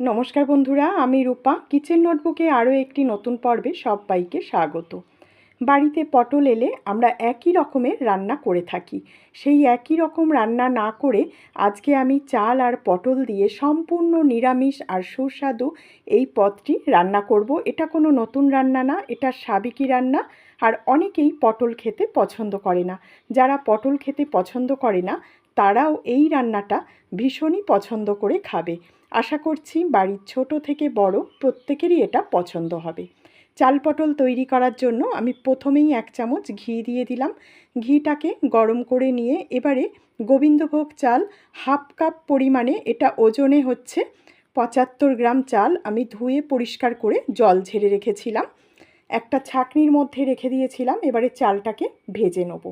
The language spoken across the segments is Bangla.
নমস্কার বন্ধুরা, আমি রূপা। কিচেন নোটবুকে আরও একটি নতুন পর্বে সবাইকে স্বাগত। বাড়িতে পটল এলে আমরা একই রকমের রান্না করে থাকি। সেই একই রকম রান্না না করে আজকে আমি চাল আর পটল দিয়ে সম্পূর্ণ নিরামিষ আর সুস্বাদু এই পদটি রান্না করব। এটা কোনো নতুন রান্না না, এটা সাবেকি রান্না আর অনেকেই পটল খেতে পছন্দ করে না। যারা পটল খেতে পছন্দ করে না, তারাও এই রান্নাটা ভীষণই পছন্দ করে খাবে। আশা করছি বাড়ির ছোট থেকে বড় প্রত্যেকেরই এটা পছন্দ হবে। চাল পটল তৈরি করার জন্য আমি প্রথমেই এক চামচ ঘি দিয়ে দিলাম। ঘিটাকে গরম করে নিয়ে এবারে গোবিন্দভোগ চাল হাফ কাপ পরিমাণে এটা ওজনে হচ্ছে পঁচাত্তর গ্রাম চাল আমি ধুয়ে পরিষ্কার করে জল ঝেড়ে রেখেছিলাম। একটা ছাকনির মধ্যে রেখে দিয়েছিলাম, এবারে চালটাকে ভেজে নেব।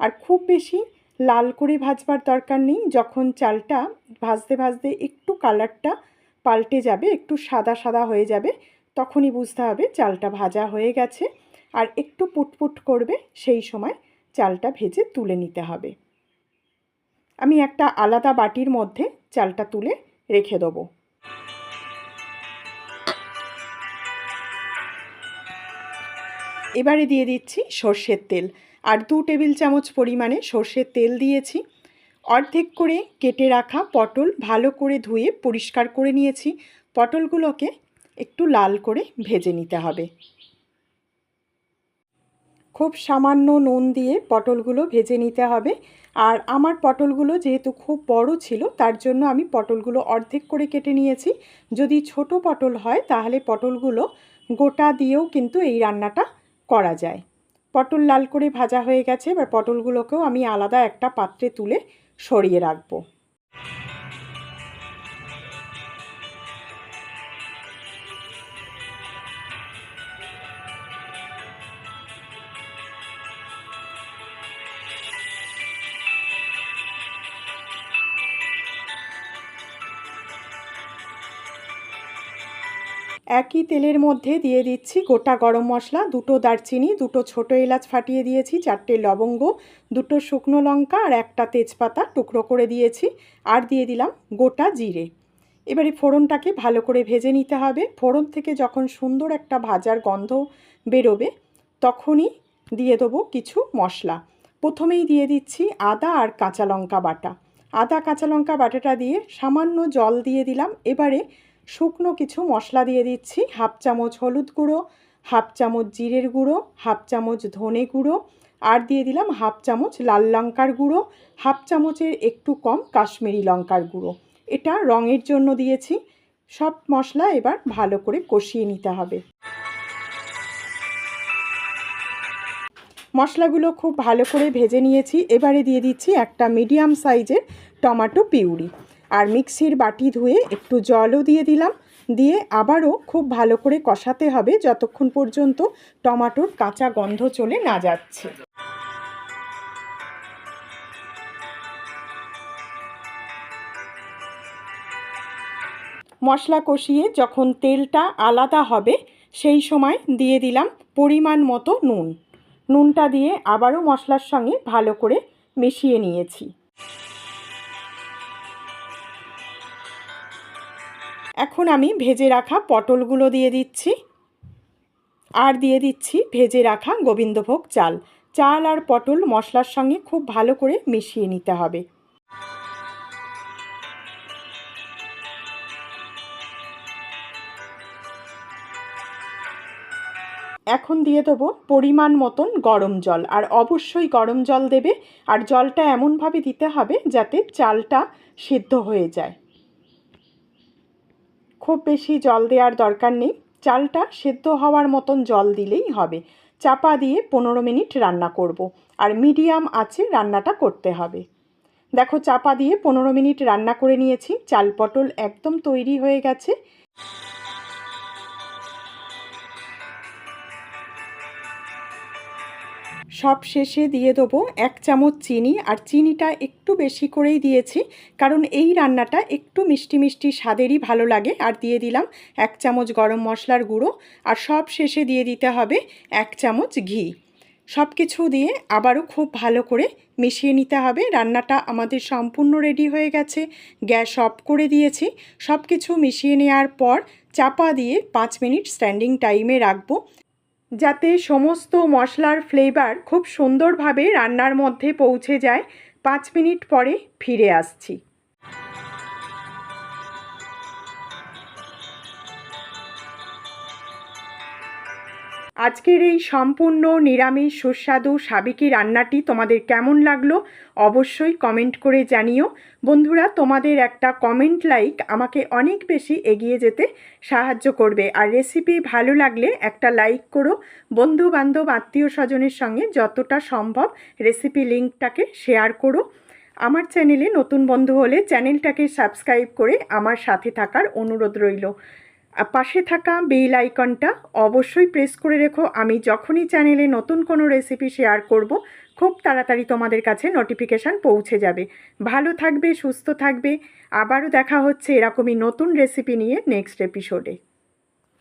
আর খুব বেশি লাল করে ভাজবার দরকার নেই। যখন চালটা ভাজতে ভাজতে একটু কালারটা পাল্টে যাবে, একটু সাদা সাদা হয়ে যাবে, তখনই বুঝতে হবে চালটা ভাজা হয়ে গেছে। আর একটু পুটপুট করবে, সেই সময় চালটা ভেজে তুলে নিতে হবে। আমি একটা আলাদা বাটির মধ্যে চালটা তুলে রেখে দেবো। এবারে দিয়ে দিচ্ছি সর্ষের তেল। আর দু টেবিল চামচ পরিমাণে সর্ষের তেল দিয়েছি। অর্ধেক করে কেটে রাখা পটল ভালো করে ধুয়ে পরিষ্কার করে নিয়েছি। পটলগুলোকে একটু লাল করে ভেজে নিতে হবে। খুব সামান্য নুন দিয়ে পটলগুলো ভেজে নিতে হবে। আর আমার পটলগুলো যেহেতু খুব বড় ছিল, তার জন্য আমি পটলগুলো অর্ধেক করে কেটে নিয়েছি। যদি ছোট পটল হয়, তাহলে পটলগুলো গোটা দিয়েও কিন্তু এই রান্নাটা করা যায়। পটল লাল করে ভাজা হয়ে গেছে, এবার পটলগুলোকেও আমি আলাদা একটা পাত্রে তুলে সরিয়ে রাখব। একই তেলের মধ্যে দিয়ে দিচ্ছি গোটা গরম মশলা, দুটো দারচিনি, দুটো ছোটো এলাচ ফাটিয়ে দিয়েছি, চারটে লবঙ্গ, দুটো শুকনো লঙ্কা আর একটা তেজপাতা টুকরো করে দিয়েছি, আর দিয়ে দিলাম গোটা জিরে। এবারে ফোড়নটাকে ভালো করে ভেজে নিতে হবে। ফোড়ন থেকে যখন সুন্দর একটা ভাজার গন্ধ বেরোবে, তখনই দিয়ে দেবো কিছু মশলা। প্রথমেই দিয়ে দিচ্ছি আদা আর কাঁচা লঙ্কা বাটা। আদা, কাঁচা লঙ্কা বাটাটা দিয়ে সামান্য জল দিয়ে দিলাম। এবারে শুকনো কিছু মশলা দিয়ে দিচ্ছি। হাফ চামচ হলুদ গুঁড়ো, হাফ চামচ জিরের গুঁড়ো, হাফ চামচ ধনে গুঁড়ো, আর দিয়ে দিলাম হাফ চামচ লাল লঙ্কার গুঁড়ো, হাফ চামচের একটু কম কাশ্মীরি লঙ্কার গুঁড়ো। এটা রঙের জন্য দিয়েছি। সব মশলা এবার ভালো করে কষিয়ে নিতে হবে। মশলাগুলো খুব ভালো করে ভেজে নিয়েছি। এবারে দিয়ে দিচ্ছি একটা মিডিয়াম সাইজের টমাটো পিউরি। আর মিক্সির বাটি ধুয়ে একটু জলও দিয়ে দিলাম। দিয়ে আবারও খুব ভালো করে কষাতে হবে যতক্ষণ পর্যন্ত টমাটোর কাঁচা গন্ধ চলে না যাচ্ছে। মশলা কষিয়ে যখন তেলটা আলাদা হবে, সেই সময় দিয়ে দিলাম পরিমাণ মতো নুন। নুনটা দিয়ে আবারও মশলার সঙ্গে ভালো করে মিশিয়ে নিয়েছি। এখন আমি ভেজে রাখা পটলগুলো দিয়ে দিচ্ছি। আর দিয়ে দিচ্ছি ভেজে রাখা গোবিন্দভোগ চাল। চাল আর পটল মশলার সঙ্গে খুব ভালো করে মিশিয়ে নিতে হবে। এখন দিয়ে দেবো পরিমাণ মতন গরম জল। আর অবশ্যই গরম জল দেবে। আর জলটা এমনভাবে দিতে হবে যাতে চালটা সিদ্ধ হয়ে যায়। খুব বেশি জল দেওয়ার দরকার নেই। চালটা সেদ্ধ হওয়ার মতন জল দিলেই হবে। চাপা দিয়ে পনেরো মিনিট রান্না করব। আর মিডিয়াম আছে রান্নাটা করতে হবে। দেখো চাপা দিয়ে পনেরো মিনিট রান্না করে নিয়েছি। চাল পটল একদম তৈরি হয়ে গেছে। সব শেষে দিয়ে দেবো এক চামচ চিনি, আর চিনিটা একটু বেশি করেই দিয়েছি, কারণ এই রান্নাটা একটু মিষ্টি মিষ্টি স্বাদেরই ভালো লাগে। আর দিয়ে দিলাম এক চামচ গরম মশলার গুঁড়ো, আর সব শেষে দিয়ে দিতে হবে এক চামচ ঘি। সব কিছু দিয়ে আবারও খুব ভালো করে মিশিয়ে নিতে হবে। রান্নাটা আমাদের সম্পূর্ণ রেডি হয়ে গেছে, গ্যাস অফ করে দিয়েছি। সব কিছু মিশিয়ে নেওয়ার পর চাপা দিয়ে পাঁচ মিনিট স্ট্যান্ডিং টাইমে রাখব। যাতে সমস্ত মশলার ফ্লেভার খুব সুন্দরভাবে রান্নার মধ্যে পৌঁছে যায়। পাঁচ মিনিট পরে ফিরে আসছি। আজকের এই সম্পূর্ণ নিরামিষ, সুস্বাদু সাবিকি রান্নাটি তোমাদের কেমন লাগল অবশ্যই কমেন্ট করে জানিও। বন্ধুরা, তোমাদের একটা কমেন্ট লাইক আমাকে অনেক বেশি এগিয়ে যেতে সাহায্য করবে। আর রেসিপি ভালো লাগলে একটা লাইক করো। বন্ধু বান্ধব আত্মীয় স্বজনের সঙ্গে যতটা সম্ভব রেসিপি লিঙ্কটাকে শেয়ার করো। আমার চ্যানেলে নতুন বন্ধু হলে চ্যানেলটাকে সাবস্ক্রাইব করে আমার সাথে থাকার অনুরোধ রইল। পাশে থাকা বেল আইকনটা অবশ্যই প্রেস করে রেখো। আমি যখনই চ্যানেলে নতুন কোনো রেসিপি শেয়ার করব, খুব তাড়াতাড়ি তোমাদের কাছে নোটিফিকেশান পৌঁছে যাবে। ভালো থাকবে, সুস্থ থাকবে। আবারও দেখা হচ্ছে এরকমই নতুন রেসিপি নিয়ে নেক্সট এপিসোডে